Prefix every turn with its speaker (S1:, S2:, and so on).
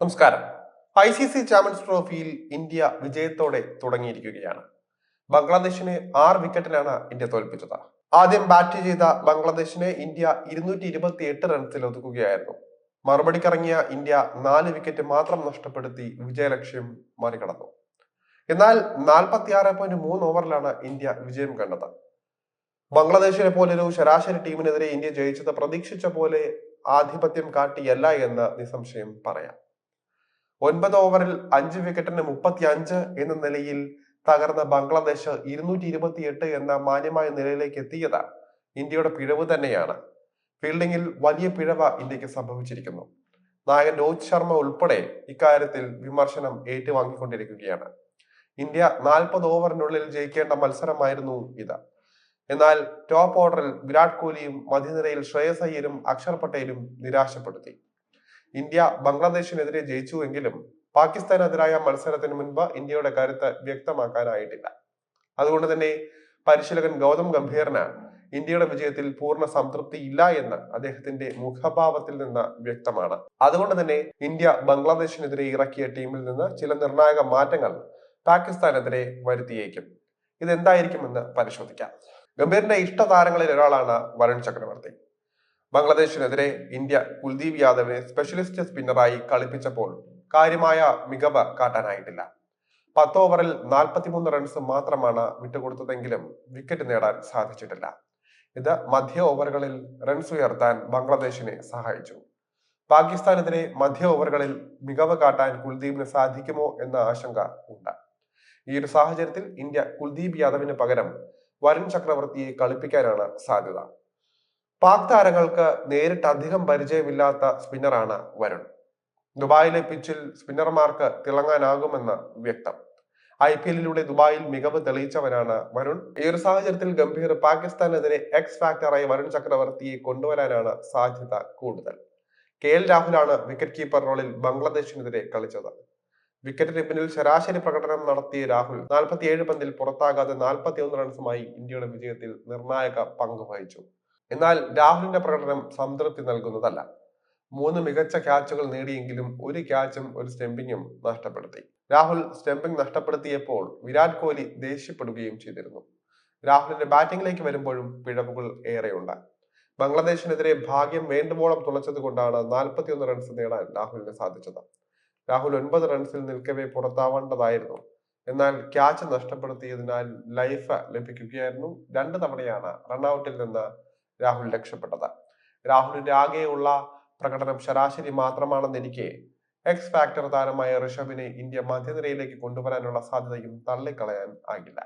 S1: നമസ്കാരം. I C C champions ട്രോഫിയിൽ India വിജയത്തോടെ തുടങ്ങിയിരിക്കുകയാണ്. ബംഗ്ലാദേശിനെ ആറ് വിക്കറ്റിനാണ് ഇന്ത്യ തോൽപ്പിച്ചത്. ആദ്യം ബാറ്റ് ചെയ്ത ബംഗ്ലാദേശിനെ ഇന്ത്യ ഇരുന്നൂറ്റി ഇരുപത്തി എട്ട് റൺസിൽ ഒതുക്കുകയായിരുന്നു. മറുപടിക്കിറങ്ങിയ ഇന്ത്യ നാല് വിക്കറ്റ് മാത്രം നഷ്ടപ്പെടുത്തി വിജയലക്ഷ്യം മറികടന്നു. എന്നാൽ നാൽപ്പത്തി ആറ് പോയിന്റ് മൂന്ന് ഓവറിലാണ് ഇന്ത്യ വിജയം കണ്ടത്. ബംഗ്ലാദേശിനെ പോലൊരു ശരാശരി ടീമിനെതിരെ ഇന്ത്യ ജയിച്ചത് പ്രതീക്ഷിച്ച പോലെ ആധിപത്യം കാട്ടിയല്ല എന്ന് നിസ്സംശയം പറയാം. ഒൻപത് ഓവറിൽ അഞ്ച് വിക്കറ്റിന് മുപ്പത്തി അഞ്ച് എന്ന നിലയിൽ തകർന്ന ബംഗ്ലാദേശ് ഇരുന്നൂറ്റി ഇരുപത്തി എട്ട് എന്ന മാന്യമായ നിലയിലേക്ക് എത്തിയത് ഇന്ത്യയുടെ പിഴവ് തന്നെയാണ്. ഫീൽഡിംഗിൽ വലിയ പിഴവ് ഇന്ത്യയ്ക്ക് സംഭവിച്ചിരിക്കുന്നു. നായകൻ രോഹിത് ശർമ്മ ഉൾപ്പെടെ ഇക്കാര്യത്തിൽ വിമർശനം ഏറ്റുവാങ്ങിക്കൊണ്ടിരിക്കുകയാണ്. ഇന്ത്യ നാൽപ്പത് ഓവറിനുള്ളിൽ ജയിക്കേണ്ട മത്സരമായിരുന്നു ഇത്. എന്നാൽ ടോപ്പ് ഓർഡറിൽ വിരാട് കോഹ്ലിയും മധ്യനിരയിൽ ശ്രേയസ് അയ്യരും അക്ഷർ പട്ടേലും നിരാശപ്പെടുത്തി. ഇന്ത്യ ബംഗ്ലാദേശിനെതിരെ ജയിച്ചുവെങ്കിലും പാകിസ്ഥാനെതിരായ മത്സരത്തിന് മുൻപ് ഇന്ത്യയുടെ കരുത്ത് വ്യക്തമാക്കാനായിട്ടില്ല. അതുകൊണ്ട് തന്നെ പരിശീലകൻ ഗൗതം ഗംഭീറിന് ഇന്ത്യയുടെ വിജയത്തിൽ പൂർണ സംതൃപ്തി ഇല്ല എന്ന് അദ്ദേഹത്തിന്റെ മുഖഭാവത്തിൽ നിന്ന് വ്യക്തമാണ്. അതുകൊണ്ട് തന്നെ ഇന്ത്യ ബംഗ്ലാദേശിനെതിരെ ഇറക്കിയ ടീമിൽ നിന്ന് ചില നിർണായക മാറ്റങ്ങൾ പാകിസ്ഥാനെതിരെ വരുത്തിയേക്കും. ഇതെന്തായിരിക്കുമെന്ന് പരിശോധിക്കാം. ഗംഭീറിന്റെ ഇഷ്ട താരങ്ങളിൽ ഒരാളാണ് വരുൺ ചക്രവർത്തി. ബംഗ്ലാദേശിനെതിരെ ഇന്ത്യ കുൽദീപ് യാദവിനെ സ്പെഷ്യലിസ്റ്റ് സ്പിന്നറായി കളിപ്പിച്ചപ്പോൾ കാര്യമായ മികവ് കാട്ടാനായിട്ടില്ല. പത്ത് ഓവറിൽ നാൽപ്പത്തിമൂന്ന് റൺസ് മാത്രമാണ് വിട്ടുകൊടുത്തതെങ്കിലും വിക്കറ്റ് നേടാൻ സാധിച്ചിട്ടില്ല. ഇത് മധ്യ ഓവറുകളിൽ റൺസ് ഉയർത്താൻ ബംഗ്ലാദേശിനെ സഹായിച്ചു. പാകിസ്ഥാനെതിരെ മധ്യ ഓവറുകളിൽ മികവ് കാട്ടാൻ കുൽദീപിന് സാധിക്കുമോ എന്ന ആശങ്ക ഉണ്ട്. ഈ ഒരു സാഹചര്യത്തിൽ ഇന്ത്യ കുൽദീപ് യാദവിന് പകരം വരുൺ ചക്രവർത്തിയെ കളിപ്പിക്കാനാണ് സാധ്യത. പാക് താരങ്ങൾക്ക് നേരിട്ട് അധികം പരിചയമില്ലാത്ത സ്പിന്നറാണ് വരുൺ. ദുബായിലെ പിച്ചിൽ സ്പിന്നർമാർക്ക് തിളങ്ങാനാകുമെന്ന് വ്യക്തം. ഐ പി എല്ലിലൂടെ ദുബായിൽ മികവ് തെളിയിച്ചവനാണ് വരുൺ. ഈ ഒരു സാഹചര്യത്തിൽ ഗംഭീർ പാകിസ്ഥാനെതിരെ എക്സ് ഫാക്ടറായി വരുൺ ചക്രവർത്തിയെ കൊണ്ടുവരാനാണ് സാധ്യത കൂടുതൽ. കെ എൽ രാഹുലാണ് വിക്കറ്റ് കീപ്പർ റോളിൽ ബംഗ്ലാദേശിനെതിരെ കളിച്ചത്. വിക്കറ്റിന് പിന്നിൽ ശരാശരി പ്രകടനം നടത്തിയ രാഹുൽ നാൽപ്പത്തിയേഴ് പന്തിൽ പുറത്താകാതെ നാൽപ്പത്തി ഒന്ന് റൺസുമായി ഇന്ത്യയുടെ വിജയത്തിൽ നിർണായക പങ്ക് വഹിച്ചു. എന്നാൽ രാഹുലിന്റെ പ്രകടനം സംതൃപ്തി നൽകുന്നതല്ല. മൂന്ന് മികച്ച ക്യാച്ചുകൾ നേടിയെങ്കിലും ഒരു ക്യാച്ചും ഒരു സ്റ്റെമ്പിങ്ങും നഷ്ടപ്പെടുത്തി. രാഹുൽ സ്റ്റെമ്പിംഗ് നഷ്ടപ്പെടുത്തിയപ്പോൾ വിരാട് കോഹ്ലി ദേഷ്യപ്പെടുകയും ചെയ്തിരുന്നു. രാഹുലിന്റെ ബാറ്റിംഗിലേക്ക് വരുമ്പോഴും പിഴവുകൾ ഏറെയുണ്ട്. ബംഗ്ലാദേശിനെതിരെ ഭാഗ്യം വേണ്ടുവോളം തുളച്ചത് കൊണ്ടാണ് നാൽപ്പത്തിയൊന്ന് റൺസ് നേടാൻ രാഹുലിന് സാധിച്ചത്. രാഹുൽ ഒൻപത് റൺസിൽ നിൽക്കവേ പുറത്താവേണ്ടതായിരുന്നു. എന്നാൽ ക്യാച്ച് നഷ്ടപ്പെടുത്തിയതിനാൽ ലൈഫ് ലഭിക്കുകയായിരുന്നു. രണ്ട് തവണയാണ് റൺഔട്ടിൽ നിന്ന് രാഹുൽ രക്ഷപ്പെട്ടത്. രാഹുലിന്റെ ആകെയുള്ള പ്രകടനം ശരാശരി മാത്രമാണെന്നിരിക്കെ എക്സ് ഫാക്ടർ താരമായ ഋഷഭിനെ ഇന്ത്യ മധ്യനിരയിലേക്ക് കൊണ്ടുവരാനുള്ള സാധ്യതയും തള്ളിക്കളയാൻ ആകില്ല.